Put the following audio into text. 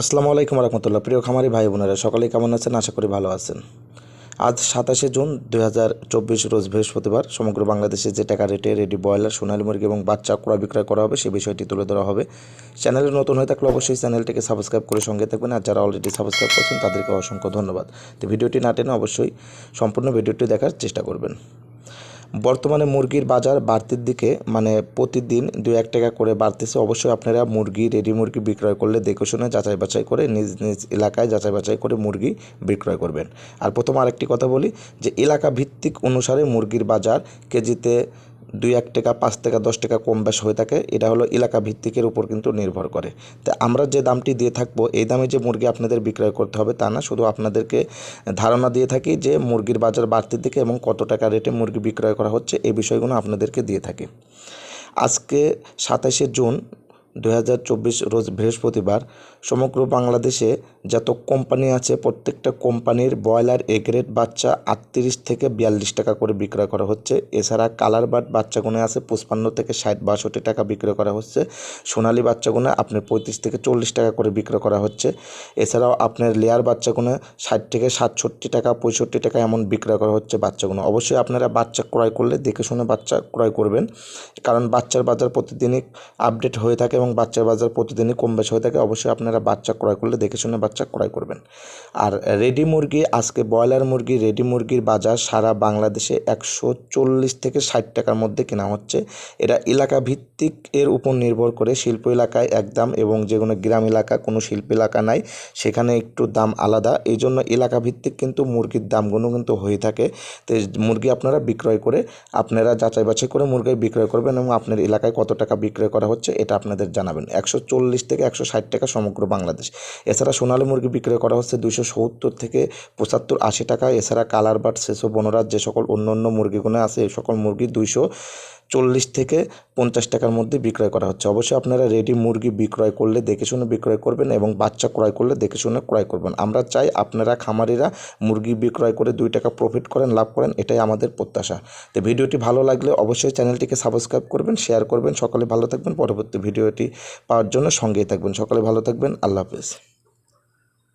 আসসালামু আলাইকুম রহমতুল্লাহ। প্রিয় খামারি ভাই বোনেরা, সকলেই কেমন আছেন? আশা করি ভালো আছেন। আজ সাতাশে জুন দুই হাজার চব্বিশ রোজ বৃহস্পতিবার সমগ্র বাংলাদেশে যে টাকা রেটে রেডি ব্রয়লার, সোনালী মুরগি এবং বাচ্চা ক্রয় বিক্রয় করা হবে, সে বিষয়টি তুলে ধরা হবে। চ্যানেলে নতুন হয়ে থাকলে অবশ্যই চ্যানেলটিকে সাবস্ক্রাইব করে সঙ্গে থাকবেন আর যারা অলরেডি সাবস্ক্রাইব করছেন, তাদেরকে অসংখ্য ধন্যবাদ। তো ভিডিওটি না টেনে অবশ্যই সম্পূর্ণ ভিডিওটি দেখার চেষ্টা করবেন। বর্তমানে মুরগির বাজার বাড়তির দিকে মানে প্রতিদিন দু এক টাকা করে বাড়তেছে। অবশ্যই আপনারা মুরগি, রেডি মুরগি বিক্রয় করলে দেখে শুনে যাচাই বাছাই করে নিজ নিজ এলাকায় যাচাই বাছাই করে মুরগি বিক্রয় করবেন। আর প্রথম আরেকটি কথা বলি যে এলাকা ভিত্তিক অনুসারে মুরগির বাজার কেজিতে দুই এক টাকা, পাঁচ টাকা, দশ টাকা কম বেশ হয়ে থাকে, এটা হলো এলাকা ভিত্তিকের উপর কিন্তু নির্ভর করে। তো আমরা যে দামটি দিয়ে থাকব, এই দামে যে মুরগি আপনাদের বিক্রয় করতে হবে তা না, শুধু আপনাদেরকে ধারণা দিয়ে থাকি যে মুরগির বাজার বাড়তির দিকে এবং কত টাকা রেটে মুরগি বিক্রয় করা হচ্ছে, এই বিষয়গুলো আপনাদেরকে দিয়ে থাকি। আজকে সাতাশে জুন দু হাজার চব্বিশ রোজ বৃহস্পতিবার সমগ্র বাংলাদেশে যত কোম্পানি আছে, প্রত্যেকটা কোম্পানির ব্রয়লার এগ্রেড বাচ্চা আটত্রিশ থেকে বিয়াল্লিশ টাকা করে বিক্রয় করা হচ্ছে। এছাড়া কালার বাট বাচ্চাগুনে আছে পঁচপান্ন থেকে ষাট বাষট্টি টাকা বিক্রয় করা হচ্ছে। সোনালি বাচ্চাগুনে আপনার পঁয়ত্রিশ থেকে চল্লিশ টাকা করে বিক্রয় করা হচ্ছে। এছাড়াও আপনার লেয়ার বাচ্চাগুনে ষাট থেকে সাতষট্টি টাকা, পঁয়ষট্টি টাকা এমন বিক্রয় করা হচ্ছে বাচ্চাগুলো অবশ্যই আপনারা বাচ্চা ক্রয় করলে দেখে শুনে বাচ্চা ক্রয় করবেন। কারণ বাচ্চার বাজার প্রতিদিনই আপডেট হয়ে থাকে এবং বাচ্চার বাজার প্রতিদিনই কম বেশি হয়ে থাকে, অবশ্যই আপনারা বাচ্চা ক্রয় করলে দেখে শুনে বাচ্চা ক্রয় করবেন। আর রেডি মুরগি, আজকে ব্রয়লার মুরগি, রেডি মুরগির বাজার সারা বাংলাদেশে একশো চল্লিশ থেকে ষাট টাকার মধ্যে কেনা হচ্ছে। এটা এলাকা ভিত্তিক এর উপর নির্ভর করে শিল্প এলাকায় এক দাম এবং যে কোনো গ্রাম এলাকা, কোনো শিল্প এলাকা নাই, সেখানে একটু দাম আলাদা। এই জন্য এলাকা ভিত্তিক কিন্তু মুরগির দামগুলো কিন্তু হয়ে থাকে। তো মুরগি আপনারা বিক্রয় করে, আপনারা যাচাই বাছাই করে মুরগি বিক্রয় করবেন এবং আপনার এলাকায় কত টাকা বিক্রয় করা হচ্ছে, এটা আপনাদের জানাবেন। একশো চল্লিশ থেকে একশো ষাট টাকা সমগ্র বাংলাদেশ। এছাড়া সোনালী মুরগি বিক্রয় করা হচ্ছে দুশো সত্তর থেকে পঁচাত্তর আশি টাকা। এছাড়া কালার বাট সেসব বনরাজ, যে সকল অন্য অন্য মুরগিগুলো আছে এই সকল মুরগি দুইশো চল্লিশ থেকে পঞ্চাশ টাকার মধ্যে বিক্রয় করা হচ্ছে। অবশ্যই আপনারা রেডি মুরগি বিক্রয় করলে, দেখে শুনে বিক্রয় করবেন এবং বাচ্চা ক্রয় করলে, দেখে শুনে ক্রয় করবেন। আমরা চাই আপনারা, খামারিরা মুরগি বিক্রয় করে দুই টাকা প্রফিট করেন, লাভ করেন, এটাই আমাদের প্রত্যাশা। তো ভিডিওটি ভালো লাগলে অবশ্যই চ্যানেলটিকে সাবস্ক্রাইব করবেন শেয়ার করবেন। সকলে ভালো থাকবেন। পরবর্তী ভিডিওটি পাওয়ার জন্য সঙ্গেই থাকবেন। সকলে ভালো থাকবেন। আল্লাহ হাফেজ।